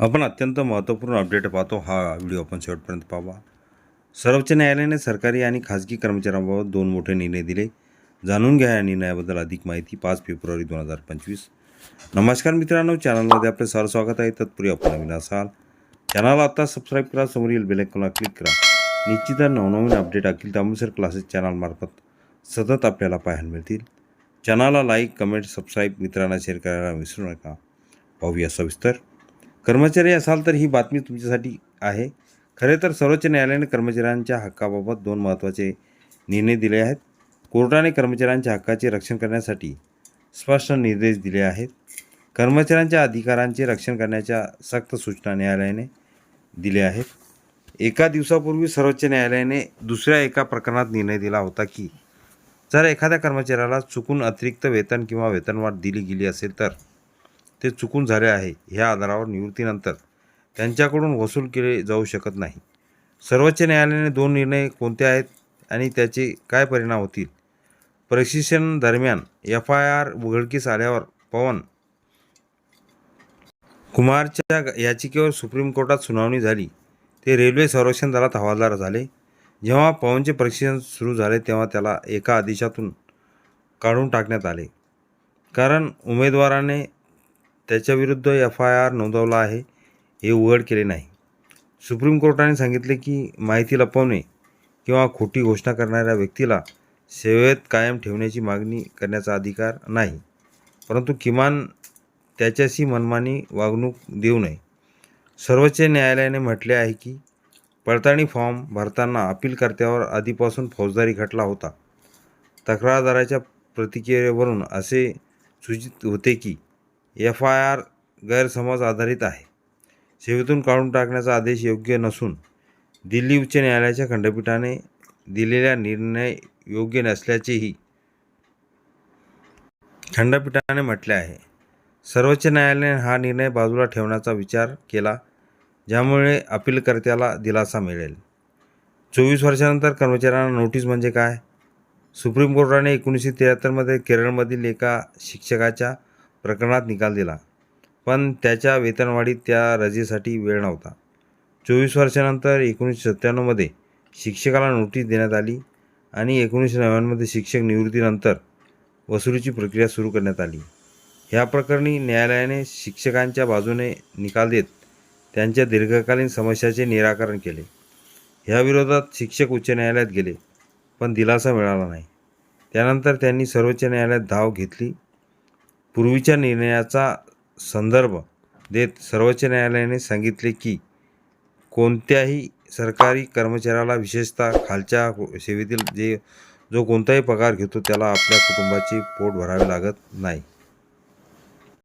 आपण अत्यंत महत्त्वपूर्ण अपडेट पाहतो. हा व्हिडिओ आपण शेवटपर्यंत पाहावा. सर्वोच्च न्यायालयाने सरकारी आणि खाजगी कर्मचाऱ्यांबाबत दोन मोठे निर्णय दिले. जाणून घ्या या निर्णयाबद्दल अधिक माहिती पाच फेब्रुवारी दोन हजार पंचवीस. नमस्कार मित्रांनो चॅनलमध्ये आपले सर स्वागत आहे. तत्पूर्वी आपण नवीन असाल चॅनलला आता सबस्क्राईब करा. समोरील बेलायकॉनला क्लिक करा. निश्चित नवनवीन अपडेट अखिल तांबूसर क्लासेस चॅनलमार्फत सतत आपल्याला पाहायला मिळतील. चॅनलला लाईक कमेंट सबस्क्राईब मित्रांना शेअर करायला विसरू नका. पाहूया सविस्तर. कर्मचारी असाल तर ही बातमी तुमच्यासाठी आहे. खरे तर सर्वोच्च न्यायालयाने कर्मचाऱ्यांच्या हक्काबाबत दोन महत्त्वाचे निर्णय दिले आहेत. कोर्टाने कर्मचाऱ्यांच्या हक्काचे रक्षण करण्यासाठी स्पष्ट निर्देश दिले आहेत. कर्मचाऱ्यांच्या अधिकारांचे रक्षण करण्याच्या सक्त सूचना न्यायालयाने दिल्या आहेत. एका दिवसापूर्वी सर्वोच्च न्यायालयाने दुसऱ्या एका प्रकरणात निर्णय दिला होता की जर एखाद्या कर्मचाऱ्याला चुकून अतिरिक्त वेतन किंवा वेतनवाढ दिली गेली असेल तर ते चुकून झाले आहे ह्या आधारावर निवृत्तीनंतर त्यांच्याकडून वसूल केले जाऊ शकत नाही. सर्वोच्च न्यायालयाने दोन निर्णय कोणते आहेत आणि त्याचे काय परिणाम होतील? प्रशिक्षण दरम्यान एफ आय आर उघडकीस आल्यावर पवन कुमारच्या याचिकेवर सुप्रीम कोर्टात सुनावणी झाली. ते रेल्वे संरक्षण दलात हवालदार झाले. जेव्हा पवनचे प्रशिक्षण सुरू झाले तेव्हा त्याला एका आदेशातून काढून टाकण्यात आले. कारण उमेदवाराने त्याच्याविरुद्ध एफ आय आर नोंदवला आहे हे उघड केले नाही. सुप्रीम कोर्टाने सांगितले की माहिती लपवणे किंवा खोटी घोषणा करणाऱ्या व्यक्तीला सेवेत कायम ठेवण्याची मागणी करण्याचा अधिकार नाही परंतु किमान त्याच्याशी मनमानी वागणूक देऊ नये. सर्वोच्च न्यायालयाने म्हटले आहे की पडताळणी फॉर्म भरताना अपीलकर्त्यावर आधीपासून फौजदारी खटला होता. तक्रारदाराच्या प्रतिक्रियेवरून असे सूचित होते की एफ आय आर गैरसमज आधारित आहे. सेवेतून काढून टाकण्याचा आदेश योग्य नसून दिल्ली उच्च न्यायालयाच्या खंडपीठाने दिलेला निर्णय योग्य नसल्याचेही खंडपीठाने म्हटले आहे. सर्वोच्च न्यायालयाने हा निर्णय बाजूला ठेवण्याचा विचार केला ज्यामुळे अपीलकर्त्याला दिलासा मिळेल. चोवीस वर्षानंतर कर्मचाऱ्यांना नोटीस म्हणजे काय? सुप्रीम कोर्टाने एकोणीसशे त्र्याहत्तरमध्ये केरळमधील एका शिक्षकाच्या प्रकरणात निकाल दिला. पण त्याच्या वेतनवाढीत त्या रजेसाठी वेळ नव्हता. चोवीस वर्षानंतर एकोणीसशे सत्त्याण्णवमध्ये शिक्षकाला नोटीस देण्यात आली आणि एकोणीसशे नव्याण्णवमध्ये शिक्षक निवृत्तीनंतर वसुलीची प्रक्रिया सुरू करण्यात आली. ह्या प्रकरणी न्यायालयाने शिक्षकांच्या बाजूने निकाल देत त्यांच्या दीर्घकालीन समस्याचे निराकरण केले. ह्याविरोधात शिक्षक उच्च न्यायालयात गेले पण दिलासा मिळाला नाही. त्यानंतर त्यांनी सर्वोच्च न्यायालयात धाव घेतली पूर्वीच्या निर्णयाचा संदर्भ देत सर्वोच्च न्यायालयाने सांगितले की कोणत्याही सरकारी कर्मचाऱ्याला विशेषतः खालच्या सेवेतील जे जो कोणताही पगार घेतो त्याला आपल्या कुटुंबाची पोट भरावे लागत नाही.